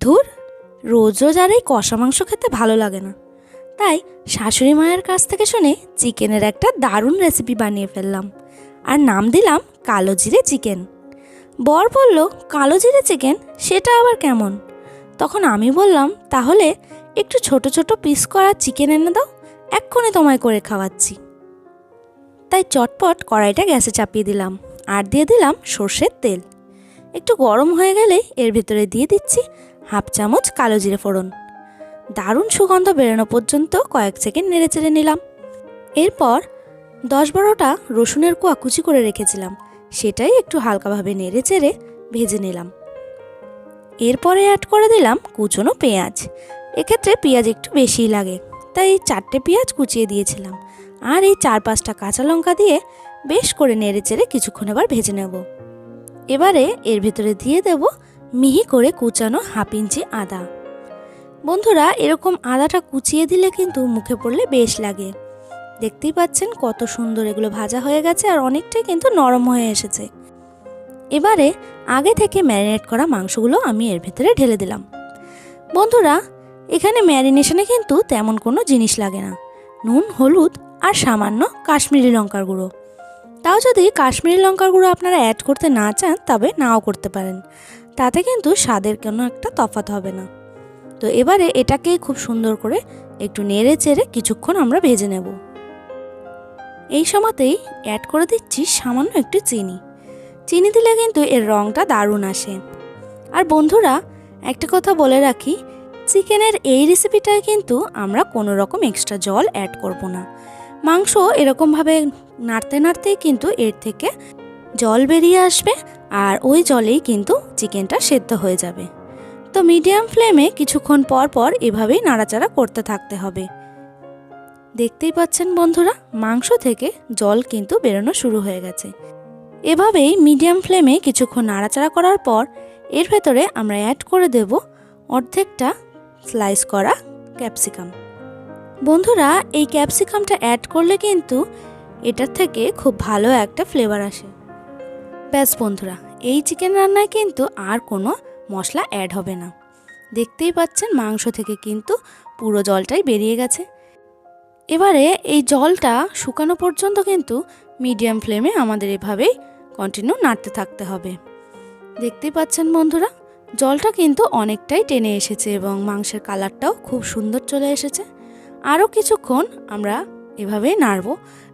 ধুর রোজ রোজ আর এই কষা মাংস খেতে ভালো লাগে না। তাই শাশুড়ি মায়ের কাছ থেকে শুনে চিকেনের একটা দারুণ রেসিপি বানিয়ে ফেললাম। আর নাম দিলাম কালো জিরে চিকেন। বর বলল, কালো জিরে চিকেন, সেটা আবার কেমন? তখন আমি বললাম, তাহলে একটু ছোট ছোট পিস করা চিকেন এনে দাও, এক্ষুনি তোমায় করে খাওয়াচ্ছি। তাই চটপট কড়াইটা গ্যাসে চাপিয়ে দিলাম, আর দিয়ে দিলাম সর্ষের তেল। একটু গরম হয়ে গেলে এর ভিতরে দিয়ে দিচ্ছি হাফ চামচ কালো জিরে ফোড়ন। দারুণ সুগন্ধ বেরোনো পর্যন্ত কয়েক সেকেন্ড নেড়ে চেড়ে নিলাম। এরপর দশ বারোটা রসুনের কোয়া কুচি করে রেখেছিলাম। সেটাই একটু হালকাভাবে নেড়ে চেড়ে ভেজে নিলাম। এরপরে অ্যাড করে দিলাম কুচনো পেঁয়াজ। এক্ষেত্রে পেঁয়াজ একটু বেশিই লাগে, তাই চারটে পেঁয়াজ কুচিয়ে দিয়েছিলাম। আর এই চার পাঁচটা কাঁচা লঙ্কা দিয়ে বেশ করে নেড়ে চেড়ে কিছুক্ষণ এবার ভেজে নেব। এবারে এর ভিতরে দিয়ে দেব মিহি করে কুচানো হাফ ইঞ্চি আদা। বন্ধুরা, এরকম আদাটা কুচিয়ে দিলে কিন্তু মুখে পড়লে বেশ লাগে। দেখতেই পাচ্ছেন কত সুন্দর এগুলো ভাজা হয়ে গেছে আর অনেকটাই কিন্তু নরম হয়ে এসেছে। এবারে আগে থেকে ম্যারিনেট করা মাংসগুলো আমি এর ভেতরে ঢেলে দিলাম। বন্ধুরা, এখানে ম্যারিনেশনে কিন্তু তেমন কোনো জিনিস লাগে না। নুন, হলুদ আর সামান্য কাশ্মীরি লঙ্কার গুঁড়ো। তাও যদি কাশ্মীরি লঙ্কার গুঁড়ো আপনারা অ্যাড করতে না চান, তবে নাও করতে পারেন। তাতে কিন্তু স্বাদের কোনো একটা তফাৎ হবে না। তো এবারে এটাকে খুব সুন্দর করে একটু নেড়ে চেড়ে কিছুক্ষণ আমরা ভেজে নেব। এই সময়তেই অ্যাড করে দিচ্ছি সামান্য একটু চিনি। চিনি দিলে কিন্তু এর রঙটা দারুণ আসে। আর বন্ধুরা, একটা কথা বলে রাখি, চিকেনের এই রেসিপিটায় কিন্তু আমরা কোনো রকম এক্সট্রা জল অ্যাড করব না। মাংস এরকমভাবে নাড়তে নাড়তেই কিন্তু এর থেকে জল বেরিয়ে আসবে আর ওই জলেই কিন্তু চিকেনটা সেদ্ধ হয়ে যাবে। তো মিডিয়াম ফ্লেমে কিছুক্ষণ পর পর এভাবেই নাড়াচাড়া করতে থাকতে হবে। দেখতেই পাচ্ছেন বন্ধুরা, মাংস থেকে জল কিন্তু বেরোনো শুরু হয়ে গেছে। এভাবেই মিডিয়াম ফ্লেমে কিছুক্ষণ নাড়াচাড়া করার পর এর ভেতরে আমরা অ্যাড করে দেব অর্ধেকটা স্লাইস করা ক্যাপসিকাম বন্ধুরা, এই ক্যাপসিকামটা অ্যাড করলে কিন্তু এটার থেকে খুব ভালো একটা ফ্লেভার আসে। ব্যাস বন্ধুরা, এই চিকেন রান্নায় কিন্তু আর কোনো মশলা অ্যাড হবে না। দেখতেই পাচ্ছেন মাংস থেকে কিন্তু পুরো জলটাই বেরিয়ে গেছে। এবারে এই জলটা শুকানো পর্যন্ত কিন্তু মিডিয়াম ফ্লেমে আমাদের এভাবেই কন্টিনিউ নাড়তে থাকতে হবে। দেখতেই পাচ্ছেন বন্ধুরা, জলটা কিন্তু অনেকটাই টেনে এসেছে এবং মাংসের কালারটাও খুব সুন্দর চলে এসেছে। আরও কিছুক্ষণ আমরা এভাবেই নাড়ব,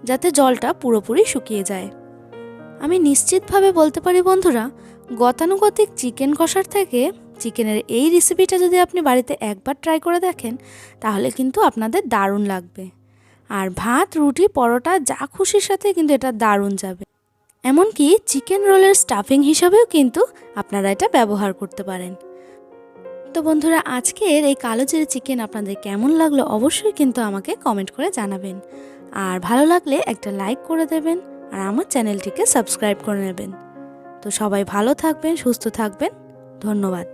যাতে জলটা পুরোপুরি শুকিয়ে যায়। আমি নিশ্চিতভাবে বলতে পারি, বন্ধুরা, গতানুগতিক চিকেন কষার থেকে চিকেনের এই রেসিপিটা যদি আপনি বাড়িতে একবার ট্রাই করে দেখেন, তাহলে কিন্তু আপনাদের দারুণ লাগবে। আর ভাত, রুটি, পরোটা, যা খুশির সাথে কিন্তু এটা দারুণ যাবে। এমনকি চিকেন রোলের স্টাফিং হিসাবেও কিন্তু আপনারা এটা ব্যবহার করতে পারেন। তো বন্ধুরা, আজকের এই কালো জিরে চিকেন আপনাদের কেমন লাগল অবশ্যই কিন্তু আমাকে কমেন্ট করে জানাবেন। আর ভালো লাগলে একটা লাইক করে দেবেন। আর আমার চ্যানেলটিকে সাবস্ক্রাইব করে নেবেন। তো সবাই ভালো থাকবেন সুস্থ থাকবেন। ধন্যবাদ।